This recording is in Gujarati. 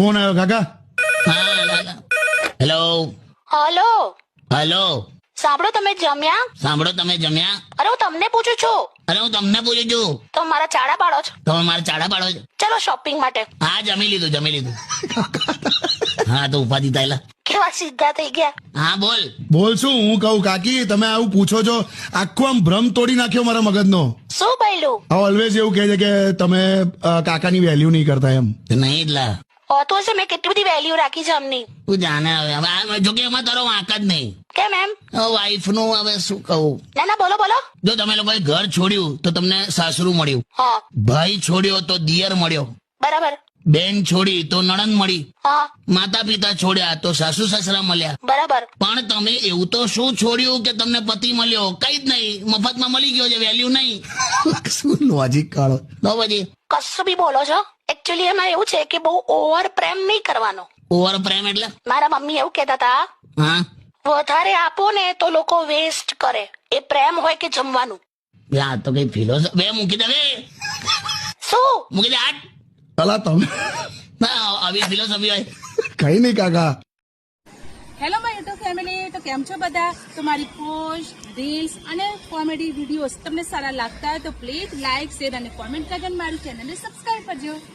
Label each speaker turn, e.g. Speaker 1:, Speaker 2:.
Speaker 1: ફોન આવ્યો કાકા?
Speaker 2: હા હેલો
Speaker 3: હલો?
Speaker 2: હેલો
Speaker 3: સાંભળો તમે જમ્યા?
Speaker 2: સાંભળો તમે જમ્યા?
Speaker 3: અરે હું તમને પૂછું છું.
Speaker 2: અરે હું તમને પૂછું છું.
Speaker 3: તો મારા ચાડા પાડો છો.
Speaker 2: તમે મારા ચાડા પાડો છો?
Speaker 3: ચલો શોપિંગ માટે.
Speaker 2: હા જમી લીધું જમી લીધું. હા તો ઉપાધિ થયેલા
Speaker 3: કેવા સીધા થઈ ગયા?
Speaker 2: હા બોલ.
Speaker 1: બોલ શું? હું કહું કાકી તમે આવું પૂછો છો આખો આમ ભ્રમ તોડી નાખ્યો મારા મગજનો.
Speaker 3: શું
Speaker 1: બોલ્યું? ઓલવેઝ એવું કહે છે કે તમે કાકાની વેલ્યુ નહીં કરતા એમ.
Speaker 2: નહીં એટલા
Speaker 3: હોતું હશે મેં કેટલી બધી વેલ્યુ રાખી છે અમની
Speaker 2: તું જાણે હવે જો કે એમાં તારો વાંક જ નહીં
Speaker 3: કેમ એમ
Speaker 2: વાઈફનું હવે શું કહું
Speaker 3: ના ના બોલો બોલો
Speaker 2: જો તમે લોકોએ ઘર છોડ્યું તો તમને સાસરું મળ્યું
Speaker 3: હા
Speaker 2: ભાઈ છોડ્યો તો દિયર મળ્યો
Speaker 3: બરાબર
Speaker 2: બેન છોડી તો નણંદ મળી માતા પિતા છોડ્યા તો સાસુ સસરા મળ્યા
Speaker 3: બરાબર
Speaker 2: પણ તમે એવું તો શું છોડ્યું કે તમને પતિ મળ્યો કઈ જ નહીં મફતમાં મળી ગયો છે વેલ્યુ નહીં
Speaker 1: શું લોજિક કાઢો?
Speaker 2: તો પછી
Speaker 3: કશું બી બોલો છો એકચ્યુઅલી એમાં એવું છે કે બહુ ઓવર પ્રેમ નહીં કરવાનો.
Speaker 2: ઓવર પ્રેમ એટલે?
Speaker 3: મારા મમ્મી એવું કહેતા હતા
Speaker 2: હા.
Speaker 3: વધારે આપો ને તો લોકો વેસ્ટ કરે. એ પ્રેમ હોય કે જમવાનું.
Speaker 2: બે તો કઈ ફિલોસોફી બે મૂકી દે બે.
Speaker 3: શું?
Speaker 2: મૂકી દે આટ
Speaker 1: અલા તમે
Speaker 2: ના, આવી ફિલોસોફી હોય.
Speaker 1: કઈ નહીં કાકા.
Speaker 4: હેલો માય યુટ્યુબ ફેમિલી તો કેમ છો બધા? તો મારી પોસ્ટ રીલ્સ અને કોમેડી વિડીયોઝ તમને સારા લાગતા હોય તો પ્લીઝ લાઇક શેર અને કોમેન્ટ કરીને મારી ચેનલને સબસ્ક્રાઈબ કરજો.